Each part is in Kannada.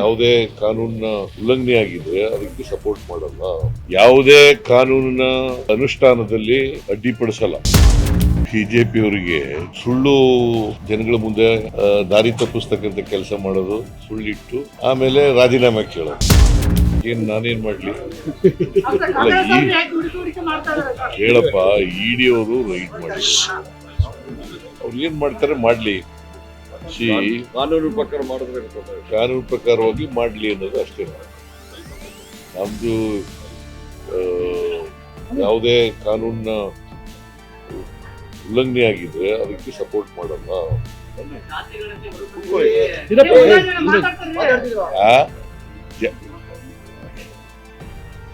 ಯಾವುದೇ ಕಾನೂನಿನ ಉಲ್ಲಂಘನೆ ಆಗಿದೆ ಅದಕ್ಕೆ ಸಪೋರ್ಟ್ ಮಾಡಲ್ಲ. ಯಾವುದೇ ಕಾನೂನಿನ ಅನುಷ್ಠಾನದಲ್ಲಿ ಅಡ್ಡಿಪಡಿಸಲ್ಲ. ಬಿಜೆಪಿ ಅವರಿಗೆ ಸುಳ್ಳು ಜನಗಳ ಮುಂದೆ ದಾರಿ ತಪ್ಪಿಸ್ತಕ್ಕಂಥ ಕೆಲಸ ಮಾಡೋದು ಸುಳ್ಳಿಟ್ಟು, ಆಮೇಲೆ ರಾಜೀನಾಮೆ ಕೇಳೋದು. ಏನ್ ನಾನೇನ್ ಮಾಡ್ಲಿ? ಹೇಳಪ್ಪ ಇಡಿ ಅವರು ರೈಟ್ ಮಾಡಿ ಅವ್ರು ಏನ್ ಮಾಡ್ತಾರೆ ಮಾಡ್ಲಿ. ಕಾನೂನು ಪ್ರಕಾರ ಮಾಡಿದ್ರೆ. ಕಾನೂನು ಪ್ರಕಾರವಾಗಿ ಮಾಡ್ಲಿ ಅನ್ನೋದು ಅಷ್ಟೇ ನಮ್ದು ಆ, ಯಾವುದೇ ಕಾನೂನಿನ ಉಲ್ಲಂಘನೆ ಆಗಿದ್ರೆ ಅದಕ್ಕೆ ಸಪೋರ್ಟ್ ಮಾಡಲ್ಲ.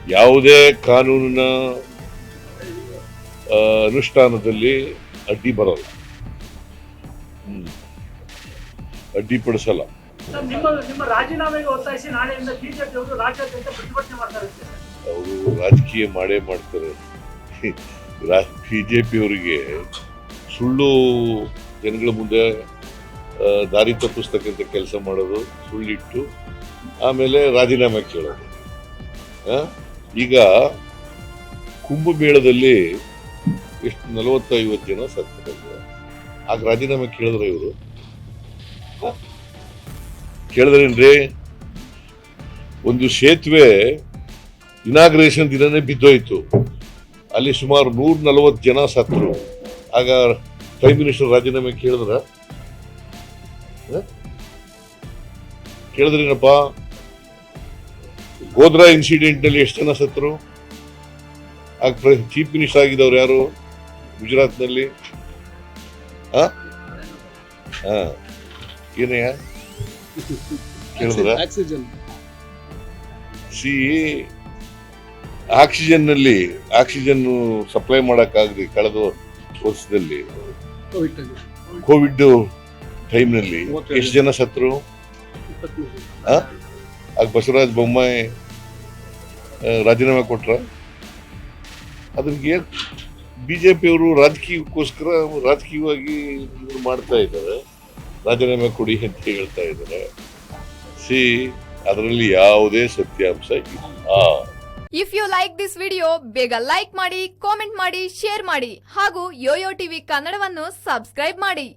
ಯಾವುದೇ ಕಾನೂನಿನ ಅನುಷ್ಠಾನದಲ್ಲಿ ಅಡ್ಡಿ ಬರಲ್ಲ. ಹ್ಮ್. ಅಡ್ಡಿಪಡಿಸಲ್ಲ ಅವರು ರಾಜಕೀಯ ಪ್ರತಿಭಟನೆ ಮಾಡ್ತಾರೆ ಬಿ ಮಾಡೇ ಬಿಜೆಪಿ ಅವರಿಗೆ ಸುಳ್ಳು ಜನಗಳ ಮುಂದೆ ದಾರಿ ತಪ್ಪಿಸ್ತಕ್ಕಂಥ ಕೆಲಸ ಮಾಡೋದು ಸುಳ್ಳಿಟ್ಟು ಆಮೇಲೆ ರಾಜೀನಾಮೆ ಕೇಳೋದು. ಈಗ ಕುಂಭಮೇಳದಲ್ಲಿ ಎಷ್ಟು ನಲವತ್ತೈವತ್ತು ಜನ ಸತ್ತಿದ್ದಾರೆ ಆಗ ರಾಜೀನಾಮೆ ಕೇಳಿದ್ರೆ ಇವರು ಕೇಳಿದ್ರೇನ್ರಿ? ಒಂದು ಸೇತುವೆ ಇನಾಗ್ರೇಷನ್ ದಿನನೇ ಬಿದ್ದೋಯ್ತು. ಅಲ್ಲಿ ಸುಮಾರು ನೂರ ನಲವತ್ತು ಜನ ಸತ್ರು. ಆಗ ಪ್ರೈಮ್ ಮಿನಿಸ್ಟರ್ ರಾಜೀನಾಮೆ ಕೇಳಿದ್ರ? ಕೇಳಿದ್ರೇನಪ್ಪ? ಗೋದ್ರಾ ಇನ್ಸಿಡೆಂಟ್ನಲ್ಲಿ ಎಷ್ಟು ಜನ ಸತ್ತರು ಆಗ ಚೀಫ್ ಮಿನಿಸ್ಟರ್ ಆಗಿದ್ದವ್ರು ಯಾರು? ಗುಜರಾತ್ನಲ್ಲಿ? ಹಾಂ? ಆ. ಏನಯ್ಯ ಕೇಳಿದ್ರ ಆಕ್ಸಿಜನ್ ಸಿ ಆಕ್ಸಿಜನ್ನಲ್ಲಿ ಆಕ್ಸಿಜನ್ ಸಪ್ಲೈ ಮಾಡಕ್ಕಾಗದೆ ಕಳೆದ ವರ್ಷದಲ್ಲಿ ಕೋವಿಡ್ ಟೈಮ್ನಲ್ಲಿ ಮೂವತ್ತೇಳು. ಎಷ್ಟು ಜನ ಸತ್ರು? ಆ? ಆಗ ಬಸವರಾಜ ಬೊಮ್ಮಾಯಿ ರಾಜೀನಾಮೆ ಕೊಟ್ರ? ಅದಕ್ಕೆ ಬಿಜೆಪಿ ಅವರು ರಾಜಕೀಯಕ್ಕೋಸ್ಕರ ರಾಜಕೀಯವಾಗಿ ಮಾಡ್ತಾ ಇದ್ದಾರೆ. ರಾಜೀನಾಮೆ ಕೊಡಿ ಅಂತ ಹೇಳ್ತಾ ಇದ್ದಾರೆ. ಸಿ, ಅದರಲ್ಲಿ ಯಾವುದೇ ಸತ್ಯಾಂಶ ಇಲ್ಲ. If you like this video ಬೇಗ ಲೈಕ್ ಮಾಡಿ ಕಾಮೆಂಟ್ ಮಾಡಿ ಶೇರ್ ಮಾಡಿ ಹಾಗೂ ಯೋಯೋ ಟಿವಿ ಕನ್ನಡವನ್ನು ಸಬ್ಸ್ಕ್ರೈಬ್ ಮಾಡಿ.